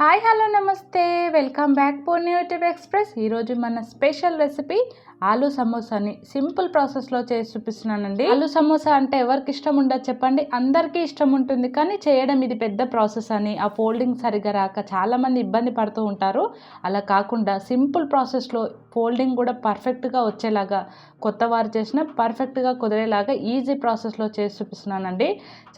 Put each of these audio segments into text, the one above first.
Hi hello నమస్తే. Welcome back for YouTube express. ఈరోజు మన స్పెషల్ రెసిపీ ఆలూ సమోసాని సింపుల్ ప్రాసెస్లో చేసి చూపిస్తున్నానండి. ఆలూ సమోసా అంటే ఎవరికి ఇష్టం ఉండదు చెప్పండి. అందరికీ ఇష్టం ఉంటుంది కానీ చేయడం ఇది పెద్ద ప్రాసెస్ అని ఆ ఫోల్డింగ్ సరిగా రాక చాలామంది ఇబ్బంది పడుతూ ఉంటారు. అలా కాకుండా సింపుల్ ప్రాసెస్లో ఫోల్డింగ్ కూడా పర్ఫెక్ట్గా వచ్చేలాగా కొత్త వారు చేసిన పర్ఫెక్ట్గా కుదిరేలాగా ఈజీ ప్రాసెస్లో చేసి చూపిస్తున్నానండి.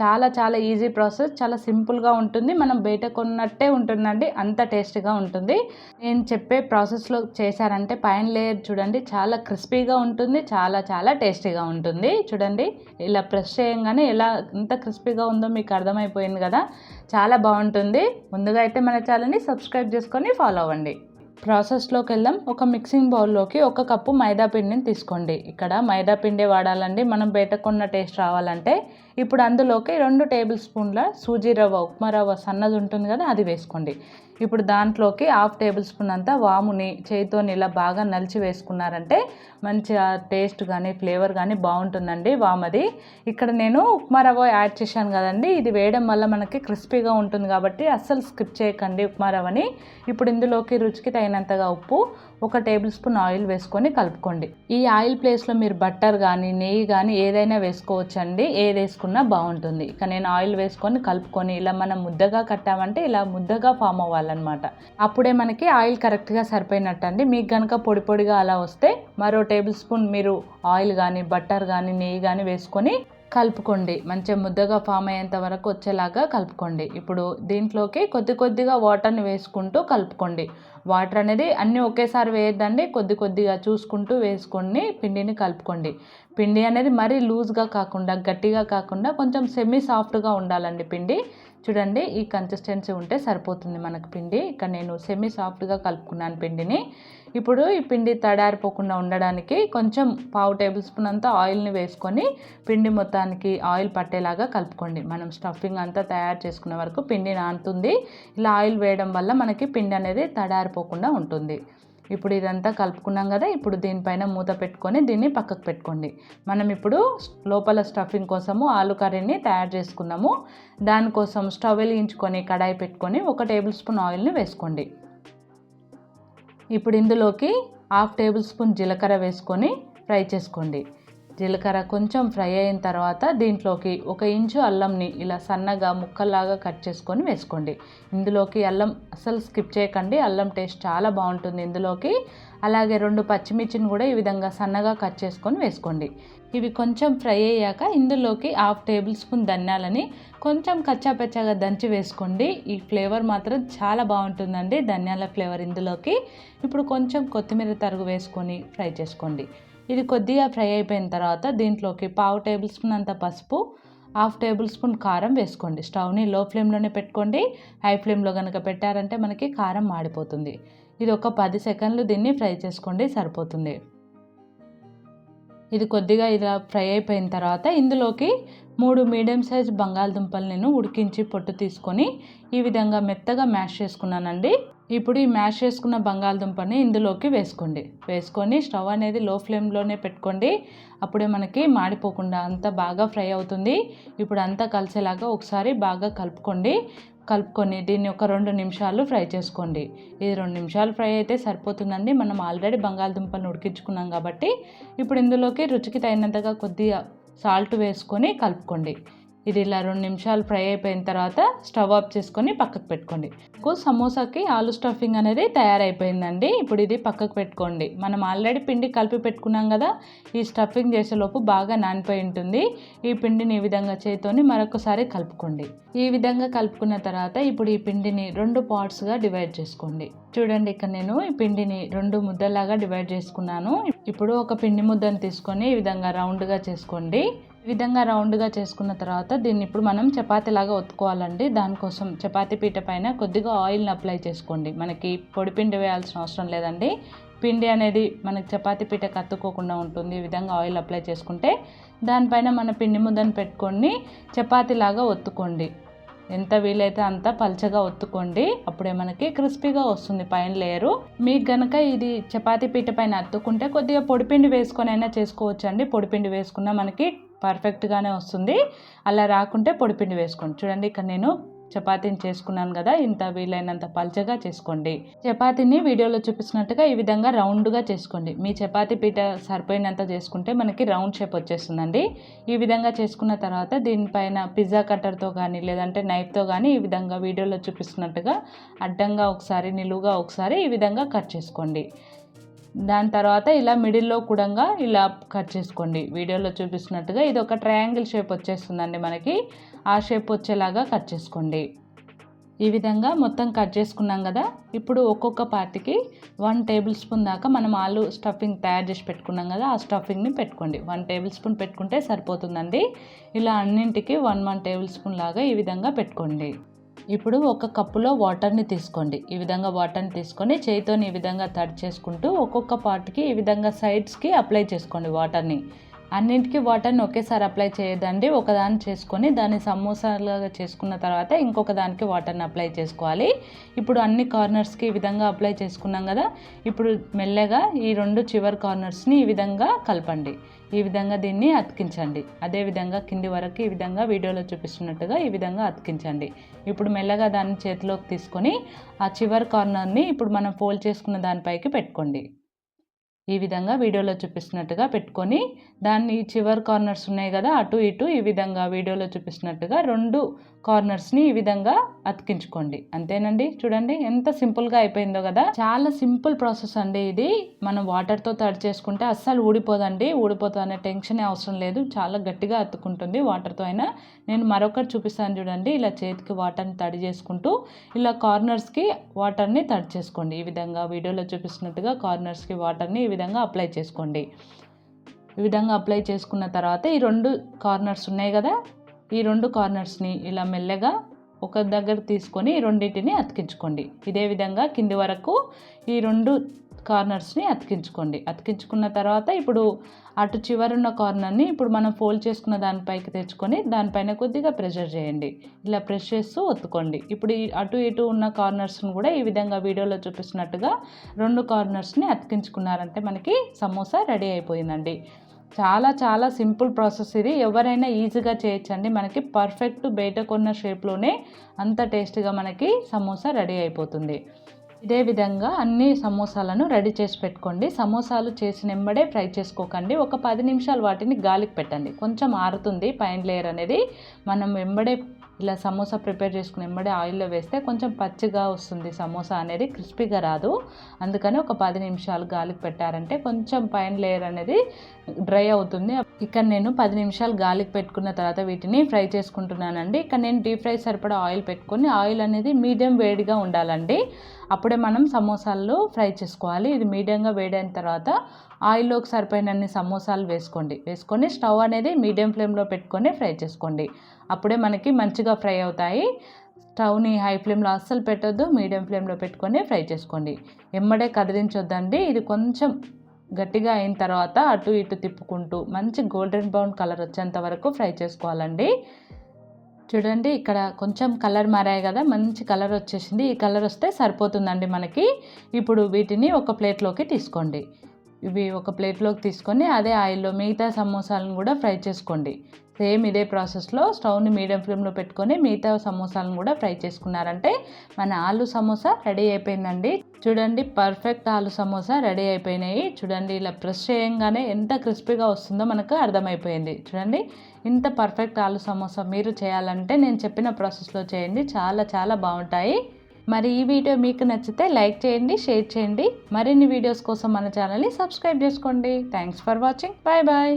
చాలా చాలా ఈజీ ప్రాసెస్ చాలా సింపుల్గా ఉంటుంది. మనం బయట కొన్నట్టే ఉంటుందండి. అంత టేస్ట్గా ఉంటుంది. నేను చెప్పే ప్రాసెస్లో చేశారంటే పైన లేయర్ చూడండి. చాలా చాలా క్రిస్పీగా ఉంటుంది చాలా చాలా టేస్టీగా ఉంటుంది. చూడండి ఇలా ప్రెస్ చేయంగానే ఎలా ఎంత క్రిస్పీగా ఉందో మీకు అర్థమైపోయింది కదా? చాలా బాగుంటుంది. ముందుగా అయితే మన ఛానల్ని సబ్స్క్రైబ్ చేసుకొని ఫాలో అవ్వండి. ప్రాసెస్లోకి వెళ్దాం. ఒక మిక్సింగ్ బౌల్లోకి ఒక కప్పు మైదా పిండిని తీసుకోండి. ఇక్కడ మైదా పిండి వాడాలండి. మనం బయటకున్న టేస్ట్ రావాలంటే ఇప్పుడు అందులోకి రెండు టేబుల్ స్పూన్ల సూజీ రవ్వ ఉప్మా రవ్వ సన్నది ఉంటుంది కదా అది వేసుకోండి. ఇప్పుడు దాంట్లోకి హాఫ్ టేబుల్ స్పూన్ అంతా వాముని చేతితోని ఇలా బాగా నలిచి వేసుకున్నారంటే మంచిగా టేస్ట్ కానీ ఫ్లేవర్ కానీ బాగుంటుందండి వామది. ఇక్కడ నేను ఉప్మా రవ్వ యాడ్ చేశాను కదండి. ఇది వేయడం వల్ల మనకి క్రిస్పీగా ఉంటుంది కాబట్టి అస్సలు స్కిప్ చేయకండి ఉప్మా రవ్వని. ఇప్పుడు ఇందులోకి రుచికి తగినంతగా ఉప్పు ఒక టేబుల్ స్పూన్ ఆయిల్ వేసుకొని కలుపుకోండి. ఈ ఆయిల్ ప్లేస్లో మీరు బట్టర్ కానీ నెయ్యి కానీ ఏదైనా వేసుకోవచ్చండి. ఏది వేసుకున్నా బాగుంటుంది. ఇక నేను ఆయిల్ వేసుకొని కలుపుకొని ఇలా మనం ముద్దగా కట్టామంటే ఇలా ముద్దగా ఫామ్ అవ్వాలన్నమాట అప్పుడే మనకి ఆయిల్ కరెక్ట్గా సరిపోయినట్టు అండి మీకు కనుక పొడి పొడిగా అలా వస్తే మరో టేబుల్ స్పూన్ మీరు ఆయిల్ కానీ బట్టర్ కానీ నెయ్యి కానీ వేసుకొని కలుపుకోండి. మంచిగా ముద్దగా ఫామ్ అయ్యేంత వరకు వచ్చేలాగా కలుపుకోండి. ఇప్పుడు దీంట్లోకి కొద్ది కొద్దిగా వాటర్ని వేసుకుంటూ కలుపుకోండి. వాటర్ అనేది అన్నీ ఒకేసారి వేయద్దండి. కొద్ది కొద్దిగా చూసుకుంటూ వేసుకొని పిండిని కలుపుకోండి. పిండి అనేది మరీ లూజ్గా కాకుండా గట్టిగా కాకుండా కొంచెం సెమీ సాఫ్ట్గా ఉండాలండి పిండి. చూడండి ఈ కన్సిస్టెన్సీ ఉంటే సరిపోతుంది మనకు పిండి. ఇక్కడ నేను సెమీ సాఫ్ట్గా కలుపుకున్నాను పిండిని. ఇప్పుడు ఈ పిండి తడారిపోకుండా ఉండడానికి కొంచెం పావు టేబుల్ స్పూన్ అంతా ఆయిల్ని వేసుకొని పిండి మొత్తానికి ఆయిల్ పట్టేలాగా కలుపుకోండి. మనం స్టఫింగ్ అంతా తయారు చేసుకునే వరకు పిండి నానుతుంది. ఇలా ఆయిల్ వేయడం వల్ల మనకి పిండి అనేది తడారిపోకుండా ఉంటుంది. ఇప్పుడు ఇదంతా కలుపుకున్నాం కదా ఇప్పుడు దీనిపైన మూత పెట్టుకొని దీన్ని పక్కకు పెట్టుకోండి. మనం ఇప్పుడు లోపల స్టఫింగ్ కోసము ఆలు కర్రీని తయారు చేసుకున్నాము. దానికోసం స్టవ్ వెలిగించుకొని కడాయి పెట్టుకొని ఒక టేబుల్ స్పూన్ ఆయిల్ని వేసుకోండి. ఇప్పుడు ఇందులోకి హాఫ్ టేబుల్ స్పూన్ జీలకర్ర వేసుకొని ఫ్రై చేసుకోండి. జీలకర్ర కొంచెం ఫ్రై అయిన తర్వాత దీంట్లోకి ఒక ఇంచు అల్లంని ఇలా సన్నగా ముక్కల్లాగా కట్ చేసుకొని వేసుకోండి. ఇందులోకి అల్లం అసలు స్కిప్ చేయకండి. అల్లం టేస్ట్ చాలా బాగుంటుంది ఇందులోకి. అలాగే రెండు పచ్చిమిర్చిని కూడా ఈ విధంగా సన్నగా కట్ చేసుకొని వేసుకోండి. ఇవి కొంచెం ఫ్రై అయ్యాక ఇందులోకి హాఫ్ టేబుల్ స్పూన్ ధనియాలని కొంచెం కచ్చాపచ్చాగా దంచి వేసుకోండి. ఈ ఫ్లేవర్ మాత్రం చాలా బాగుంటుందండి ధనియాల ఫ్లేవర్ ఇందులోకి. ఇప్పుడు కొంచెం కొత్తిమీర తరుగు వేసుకొని ఫ్రై చేసుకోండి. ఇది కొద్దిగా ఫ్రై అయిపోయిన తర్వాత దీంట్లోకి పావు టేబుల్ స్పూన్ అంత పసుపు హాఫ్ టేబుల్ స్పూన్ కారం వేసుకోండి. స్టవ్ని లో ఫ్లేమ్లోనే పెట్టుకోండి. హై ఫ్లేమ్లో కనుక పెట్టారంటే మనకి కారం మాడిపోతుంది. ఇది ఒక పది సెకండ్లు దీన్ని ఫ్రై చేసుకోండి సరిపోతుంది. ఇది కొద్దిగా ఇలా ఫ్రై అయిపోయిన తర్వాత ఇందులోకి మూడు మీడియం సైజ్ బంగాళదుంపలు నేను ఉడికించి పొట్టు తీసుకొని ఈ విధంగా మెత్తగా మ్యాష్ చేసుకున్నానండి. ఇప్పుడు ఈ మ్యాష్ చేసుకున్న బంగాళదుంపని ఇందులోకి వేసుకోండి. వేసుకొని స్టవ్ అనేది లో ఫ్లేమ్లోనే పెట్టుకోండి. అప్పుడే మనకి మాడిపోకుండా అంతా బాగా ఫ్రై అవుతుంది. ఇప్పుడు అంతా కలిసేలాగా ఒకసారి బాగా కలుపుకోండి. కలుపుకొని దీన్ని ఒక రెండు నిమిషాలు ఫ్రై చేసుకోండి. ఇది రెండు నిమిషాలు ఫ్రై అయితే సరిపోతుందండి. మనం ఆల్రెడీ బంగాళదుంపలను ఉడికించుకున్నాం కాబట్టి ఇప్పుడు ఇందులోకి రుచికి తగినంతగా కొద్దిగా సాల్ట్ వేసుకొని కలుపుకోండి. ఇది ఇలా రెండు నిమిషాలు ఫ్రై అయిపోయిన తర్వాత స్టవ్ ఆఫ్ చేసుకొని పక్కకు పెట్టుకోండి. సమోసాకి ఆలు స్టఫింగ్ అనేది తయారైపోయిందండి. ఇప్పుడు ఇది పక్కకు పెట్టుకోండి. మనం ఆల్రెడీ పిండి కలిపి పెట్టుకున్నాం కదా ఈ స్టఫింగ్ చేసేలోపు బాగా నానిపోయి ఉంటుంది. ఈ పిండిని ఈ విధంగా చేతితోని మరొకసారి కలుపుకోండి. ఈ విధంగా కలుపుకున్న తర్వాత ఇప్పుడు ఈ పిండిని రెండు పార్ట్స్గా డివైడ్ చేసుకోండి. చూడండి ఇక్కడ నేను ఈ పిండిని రెండు ముద్దలాగా డివైడ్ చేసుకున్నాను. ఇప్పుడు ఒక పిండి ముద్దను తీసుకొని ఈ విధంగా రౌండ్గా చేసుకోండి. ఈ విధంగా రౌండ్గా చేసుకున్న తర్వాత దీన్ని ఇప్పుడు మనం చపాతీలాగా ఒత్తుకోవాలండి. దానికోసం చపాతీ పీట పైన కొద్దిగా ఆయిల్ని అప్లై చేసుకోండి. మనకి పొడి పిండి వేయాల్సిన అవసరం లేదండి. పిండి అనేది మనకి చపాతీ పీట కత్తుకోకుండా ఉంటుంది. ఈ విధంగా ఆయిల్ అప్లై చేసుకుంటే దానిపైన మన పిండి ముద్దను పెట్టుకొని చపాతీలాగా ఒత్తుకోండి. ఎంత వీలైతే అంత పల్చగా ఒత్తుకోండి. అప్పుడే మనకి క్రిస్పీగా వస్తుంది పైన లేయరు. మీకు గనక ఇది చపాతీ పీట పైన అత్తుకుంటే కొద్దిగా పొడిపిండి వేసుకొని అయినా చేసుకోవచ్చు అండి పొడిపిండి వేసుకున్న మనకి పర్ఫెక్ట్గానే వస్తుంది. అలా రాకుంటే పొడిపిండి వేసుకోండి. చూడండి ఇక్కడ నేను చపాతీని చేసుకున్నాను కదా ఇంత వీలైనంత పల్చగా చేసుకోండి. చపాతీని వీడియోలో చూపిస్తున్నట్టుగా ఈ విధంగా రౌండ్గా చేసుకోండి. మీ చపాతీ పీట సరిపోయినంత చేసుకుంటే మనకి రౌండ్ షేప్ వచ్చేస్తుందండి. ఈ విధంగా చేసుకున్న తర్వాత దీనిపైన పిజ్జా కట్టర్తో కానీ లేదంటే నైఫ్తో కానీ ఈ విధంగా వీడియోలో చూపిస్తున్నట్టుగా అడ్డంగా ఒకసారి నిలువుగా ఒకసారి ఈ విధంగా కట్ చేసుకోండి. దాని తర్వాత ఇలా మిడిల్లో కూడా ఇలా కట్ చేసుకోండి. వీడియోలో చూపిస్తున్నట్టుగా ఇది ఒక ట్రయాంగిల్ షేప్ వచ్చేస్తుందండి మనకి. ఆ షేప్ వచ్చేలాగా కట్ చేసుకోండి. ఈ విధంగా మొత్తం కట్ చేసుకున్నాం కదా. ఇప్పుడు ఒక్కొక్క పార్టీకి వన్ టేబుల్ స్పూన్ దాకా మనం ఆలు స్టఫింగ్ తయారు చేసి పెట్టుకున్నాం కదా ఆ స్టఫింగ్ని పెట్టుకోండి. వన్ టేబుల్ స్పూన్ పెట్టుకుంటే సరిపోతుందండి. ఇలా అన్నింటికి వన్ వన్ టేబుల్ స్పూన్ లాగా ఈ విధంగా పెట్టుకోండి. ఇప్పుడు ఒక కప్పులో వాటర్ని తీసుకోండి. ఈ విధంగా వాటర్ని తీసుకొని చేయితోని ఈ విధంగా తడి చేసుకుంటూ ఒక్కొక్క పార్ట్కి ఈ విధంగా సైడ్స్కి అప్లై చేసుకోండి వాటర్ని. అన్నింటికి వాటర్ని ఒకేసారి అప్లై చేయదండి ఒకదాన్ని చేసుకొని దాన్ని సమోసాలుగా చేసుకున్న తర్వాత ఇంకొక దానికి వాటర్ని అప్లై చేసుకోవాలి. ఇప్పుడు అన్ని కార్నర్స్కి ఈ విధంగా అప్లై చేసుకున్నాం కదా. ఇప్పుడు మెల్లగా ఈ రెండు చివరి కార్నర్స్ని ఈ విధంగా కలపండి. ఈ విధంగా దీన్ని అతికించండి. అదేవిధంగా కింది వరకు ఈ విధంగా వీడియోలో చూపిస్తున్నట్టుగా ఈ విధంగా అతికించండి. ఇప్పుడు మెల్లగా దాన్ని చేతిలోకి తీసుకొని ఆ చివరి కార్నర్ని ఇప్పుడు మనం ఫోల్డ్ చేసుకున్న దానిపైకి పెట్టుకోండి. ఈ విధంగా వీడియోలో చూపిస్తున్నట్టుగా పెట్టుకొని దాన్ని చివరి కార్నర్స్ ఉన్నాయి కదా అటు ఇటు ఈ విధంగా వీడియోలో చూపిస్తున్నట్టుగా రెండు కార్నర్స్ని ఈ విధంగా అతికించుకోండి. అంతేనండి? చూడండి ఎంత సింపుల్గా అయిపోయిందో కదా. చాలా సింపుల్ ప్రాసెస్ అండి ఇది. మనం వాటర్తో తడి చేసుకుంటే అస్సలు ఊడిపోదండి. ఊడిపోతుంది అనే టెన్షన్ అవసరం లేదు. చాలా గట్టిగా అతుక్కుంటుంది వాటర్తో అయినా. నేను మరొకటి చూపిస్తాను చూడండి. ఇలా చేతికి వాటర్ని తడి చేసుకుంటూ ఇలా కార్నర్స్కి వాటర్ని తడి చేసుకోండి. ఈ విధంగా వీడియోలో చూపిస్తున్నట్టుగా కార్నర్స్కి వాటర్ని ఈ విధంగా విధంగా అప్లై చేసుకోండి. ఈ విధంగా అప్లై చేసుకున్న తర్వాత ఈ రెండు కార్నర్స్ ఉన్నాయి కదా? ఈ రెండు కార్నర్స్ని ఇలా మెల్లగా ఒక దగ్గర తీసుకొని ఈ రెండింటిని అతికించుకోండి. ఇదే విధంగా కింది వరకు ఈ రెండు కార్నర్స్ని అతికించుకోండి. అతికించుకున్న తర్వాత ఇప్పుడు అటు చివరున్న కార్నర్ని ఇప్పుడు మనం ఫోల్డ్ చేసుకున్న దానిపైకి తెచ్చుకొని దానిపైన కొద్దిగా ప్రెషర్ చేయండి. ఇలా ప్రెస్ చేస్తూ ఒత్తుకోండి. ఇప్పుడు ఈ అటు ఇటు ఉన్న కార్నర్స్ని కూడా ఈ విధంగా వీడియోలో చూపిస్తున్నట్టుగా రెండు కార్నర్స్ని అతికించుకున్నారంటే మనకి సమోసా రెడీ అయిపోయిందండి. చాలా చాలా సింపుల్ ప్రాసెస్ ఇది. ఎవరైనా ఈజీగా చేయొచ్చండి. మనకి పర్ఫెక్ట్ బయట కొన్న షేప్లోనే అంత టేస్ట్గా మనకి సమోసా రెడీ అయిపోతుంది. ఇదే విధంగా అన్ని సమోసాలను రెడీ చేసి పెట్టుకోండి. సమోసాలు చేసిన వెంబడే ఫ్రై చేసుకోకండి. ఒక పది నిమిషాలు వాటిని గాలికి పెట్టండి. కొంచెం ఆరుతుంది పైన లేయర్ అనేది. మనం వెంబడే ఇలా సమోసా ప్రిపేర్ చేసుకుని వెంబడే ఆయిల్లో వేస్తే కొంచెం పచ్చిగా వస్తుంది సమోసా అనేది. క్రిస్పీగా రాదు. అందుకని ఒక పది నిమిషాలు గాలికి పెట్టారంటే కొంచెం పైన లేయర్ అనేది డ్రై అవుతుంది. ఇక్కడ నేను పది నిమిషాలు గాలికి పెట్టుకున్న తర్వాత వీటిని ఫ్రై చేసుకుంటున్నానండి. ఇక్కడ నేను డీప్ ఫ్రై సరిపడా ఆయిల్ పెట్టుకొని ఆయిల్ అనేది మీడియం వేడిగా ఉండాలండి. అప్పుడే మనం సమోసాలు ఫ్రై చేసుకోవాలి. ఇది మీడియంగా వేడైన తర్వాత ఆయిల్లోకి సరిపోయినన్ని సమోసాలు వేసుకోండి. వేసుకొని స్టవ్ అనేది మీడియం ఫ్లేమ్లో పెట్టుకొని ఫ్రై చేసుకోండి. అప్పుడే మనకి మంచిగా ఫ్రై అవుతాయి. స్టవ్ని హై ఫ్లేమ్లో అస్సలు పెట్టొద్దు మీడియం ఫ్లేమ్లో పెట్టుకొని ఫ్రై చేసుకోండి. ఎమ్మడే కదిలించొద్దండి. ఇది కొంచెం గట్టిగా అయిన తర్వాత అటు ఇటు తిప్పుకుంటూ మంచి గోల్డెన్ బ్రౌన్ కలర్ వచ్చేంత వరకు ఫ్రై చేసుకోవాలండి. చూడండి ఇక్కడ కొంచెం కలర్ మారాయి కదా మంచి కలర్ వచ్చేసింది. ఈ కలర్ వస్తే సరిపోతుందండి మనకి. ఇప్పుడు వీటిని ఒక ప్లేట్లోకి తీసుకోండి. ఇవి ఒక ప్లేట్లోకి తీసుకొని అదే ఆయిల్లో మిగతా సమోసాలను కూడా ఫ్రై చేసుకోండి. సేమ్ ఇదే ప్రాసెస్లో స్టవ్ని మీడియం ఫ్లేమ్లో పెట్టుకొని మిగతా సమోసాలను కూడా ఫ్రై చేసుకున్నారంటే మన ఆలు సమోసా రెడీ అయిపోయిందండి. చూడండి పర్ఫెక్ట్ ఆలు సమోసా రెడీ అయిపోయినాయి. చూడండి ఇలా ప్రెస్ చేయంగానే ఎంత క్రిస్పీగా వస్తుందో మనకు అర్థమైపోయింది. చూడండి ఇంత పర్ఫెక్ట్ ఆలు సమోసా మీరు చేయాలంటే నేను చెప్పిన ప్రాసెస్లో చేయండి. చాలా చాలా బాగుంటాయి. మరి ఈ వీడియో మీకు నచ్చితే లైక్ చేయండి షేర్ చేయండి. మరిన్ని వీడియోస్ కోసం మన ఛానల్ని సబ్స్క్రైబ్ చేసుకోండి. Thanks for watching. Bye bye.